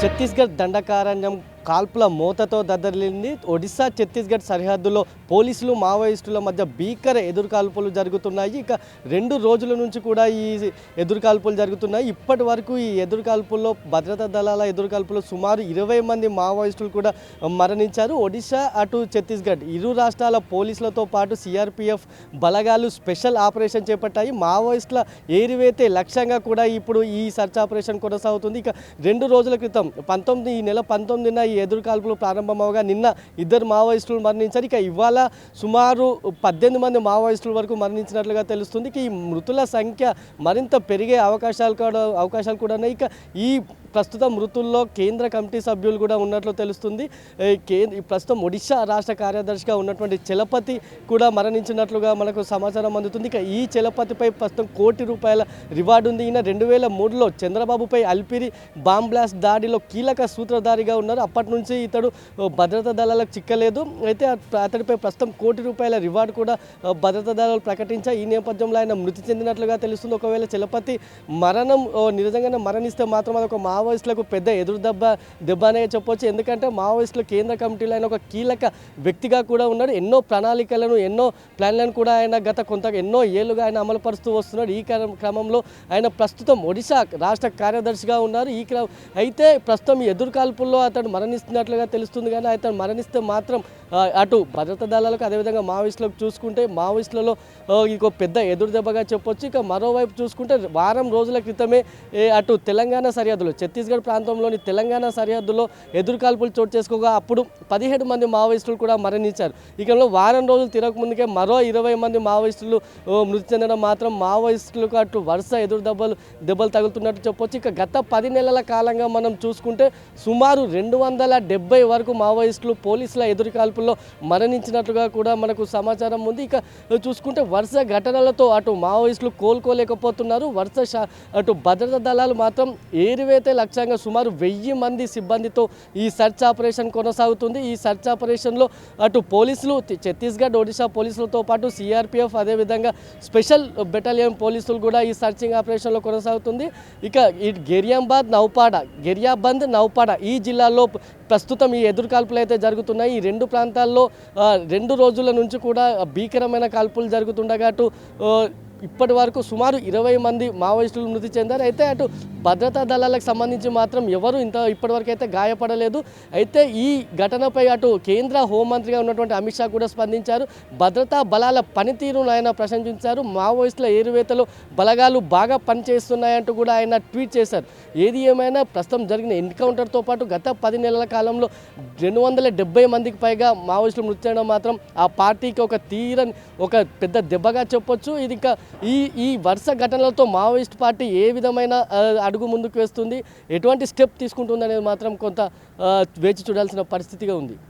ఛత్తీస్గఢ్ దండకారణ్యం కాల్పుల మూతతో దద్దరిల్లింది. ఒడిశా ఛత్తీస్గఢ్ సరిహద్దులో పోలీసులు మావోయిస్టుల మధ్య భీకర ఎదురుకాల్పులు జరుగుతున్నాయి. ఇక రెండు రోజుల నుంచి కూడా ఈ ఎదురుకాల్పులు జరుగుతున్నాయి. ఇప్పటి వరకు ఈ ఎదురుకాల్పుల్లో భద్రతా దళాల ఎదురుకాల్పులో సుమారు ఇరవై మంది మావోయిస్టులు కూడా మరణించారు. ఒడిశా అటు ఛత్తీస్గఢ్ ఇరు రాష్ట్రాల పోలీసులతో పాటు సిఆర్పిఎఫ్ బలగాలు స్పెషల్ ఆపరేషన్ చేపట్టాయి. మావోయిస్టుల ఏరివేతే లక్ష్యంగా కూడా ఇప్పుడు ఈ సర్చ్ ఆపరేషన్ కొనసాగుతుంది. ఇక రెండు రోజుల క్రితం పంతొమ్మిది ఈ నెల పంతొమ్మిదిన ఈ ఎదురు కాల్పులు ప్రారంభమవగా నిన్న ఇద్దరు మావోయిస్టులు మరణించారు. ఇక ఇవాళ సుమారు పద్దెనిమిది మంది మావోయిస్టుల వరకు మరణించినట్లుగా తెలుస్తుంది. ఇక ఈ మృతుల సంఖ్య మరింత పెరిగే అవకాశాలు కూడా అవకాశాలు కూడా ఉన్నాయి. ఇక ఈ ప్రస్తుత మృతుల్లో కేంద్ర కమిటీ సభ్యులు కూడా ఉన్నట్లు తెలుస్తుంది. కేంద్ర ప్రస్తుతం ఒడిశా రాష్ట్ర కార్యదర్శిగా ఉన్నటువంటి చలపతి కూడా మరణించినట్లుగా మనకు సమాచారం అందుతుంది. ఇక ఈ చలపతిపై ప్రస్తుతం కోటి రూపాయల రివార్డు ఉంది. ఈయన రెండు వేల మూడులో చంద్రబాబుపై అల్పిరి బాంబ్ బ్లాస్ట్ దాడిలో కీలక సూత్రధారిగా ఉన్నారు. అప్పటి నుంచి ఇతడు భద్రతా దళాలకు చిక్కలేదు. అయితే అతడిపై ప్రస్తుతం కోటి రూపాయల రివార్డు కూడా భద్రతా దళాలు ప్రకటించాయి. ఈ నేపథ్యంలో ఆయన మృతి చెందినట్లుగా తెలుస్తుంది. ఒకవేళ చలపతి మరణం నిజంగానే మరణిస్తే మాత్రం అది ఒక మావోయిస్టులకు పెద్ద ఎదురు దెబ్బ దెబ్బ అనే చెప్పొచ్చు. ఎందుకంటే మావోయిస్టుల కేంద్ర కమిటీలో ఆయన ఒక కీలక వ్యక్తిగా కూడా ఉన్నాడు ఎన్నో ప్రణాళికలను ఎన్నో ప్లాన్లను కూడా ఆయన గత కొంత ఎన్నో ఏళ్ళుగా ఆయన అమలుపరుస్తూ వస్తున్నాడు. ఈ క్రమంలో ఆయన ప్రస్తుతం ఒడిశా రాష్ట్ర కార్యదర్శిగా ఉన్నారు. ఈ క్రమ అయితే ప్రస్తుతం ఎదురుకాల్పుల్లో అతను అతడు మరణిస్తున్నట్లుగా తెలుస్తుంది. కానీ అతను మరణిస్తే మాత్రం అటు భద్రతా దళాలకు అదేవిధంగా మావోయిస్టులకు చూసుకుంటే మావోయిస్టులలో ఇంకో పెద్ద ఎదురు దెబ్బగా చెప్పొచ్చు. ఇక మరోవైపు చూసుకుంటే వారం రోజుల క్రితమే అటు తెలంగాణ సరిహద్దులో ఛత్తీస్గఢ్ ప్రాంతంలోని తెలంగాణ సరిహద్దులో ఎదురుకాల్పులు చోటు చేసుకోగా అప్పుడు పదిహేడు మంది మావోయిస్టులు కూడా మరణించారు. ఇక వారం రోజులు తిరగక ముందుకే మరో ఇరవై మంది మావోయిస్టులు మృతి చెందడం మాత్రం మావోయిస్టులకు అటు వరుస ఎదురు దెబ్బలు దెబ్బలు తగులుతున్నట్టు చెప్పొచ్చు. ఇక గత పది నెలల కాలంగా మనం చూసుకుంటే సుమారు రెండు వందల డెబ్బై వరకు మావోయిస్టులు పోలీసుల ఎదురుకాల్పు కాల్పుల్లో మరణించినట్లుగా కూడా మనకు సమాచారం ఉంది. ఇక చూసుకుంటే వరుస ఘటనలతో అటు మావోయిస్టులు కోలుకోలేకపోతున్నారు. వరుస అటు భద్రతా దళాలు మాత్రం ఏరివేతే లక్ష్యంగా సుమారు వెయ్యి మంది సిబ్బందితో ఈ సెర్చ్ ఆపరేషన్ కొనసాగుతుంది. ఈ సెర్చ్ ఆపరేషన్లో అటు పోలీసులు ఛత్తీస్గఢ్ ఒడిశా పోలీసులతో పాటు సిఆర్పిఎఫ్ అదేవిధంగా స్పెషల్ బెటాలియన్ పోలీసులు కూడా ఈ సర్చింగ్ ఆపరేషన్లో కొనసాగుతుంది. ఇక ఈ గెరియాంబాద్ నౌపాడ గెరియాబంద్ నౌపాడ ఈ జిల్లాల్లో ప్రస్తుతం ఈ ఎదురు కాల్పులు అయితే జరుగుతున్నాయి. ఈ రెండు ప్రాంతాల్లో రెండు రోజుల నుంచి కూడా భీకరమైన కాల్పులు జరుగుతుండగా అటు ఇప్పటి వరకు సుమారు ఇరవై మంది మావోయిస్టులు మృతి చెందారు. అయితే అటు భద్రతా దళాలకు సంబంధించి మాత్రం ఎవరు ఇంత ఇప్పటివరకు అయితే గాయపడలేదు. అయితే ఈ ఘటనపై అటు కేంద్ర హోంమంత్రిగా ఉన్నటువంటి అమిత్ షా కూడా స్పందించారు. భద్రతా బలాల పనితీరును ఆయన ప్రశంసించారు. మావోయిస్టుల ఏరువేతలు బలగాలు బాగా పనిచేస్తున్నాయంటూ కూడా ఆయన ట్వీట్ చేశారు. ఏది ఏమైనా ప్రస్తుతం జరిగిన ఎన్కౌంటర్తో పాటు గత పది నెలల కాలంలో రెండు వందల డెబ్బై మందికి పైగా మావోయిస్టులు మృతి చెందడం మాత్రం ఆ పార్టీకి ఒక తీరని ఒక పెద్ద దెబ్బగా చెప్పొచ్చు. ఇది ఇంకా ఈ ఈ వరుస ఘటనలతో మావోయిస్ట్ పార్టీ ఏ విధమైన అడుగు ముందుకు వేస్తుంది? ఎటువంటి స్టెప్ తీసుకుంటుంది అనేది మాత్రం కొంత వేచి చూడాల్సిన పరిస్థితిగా ఉంది.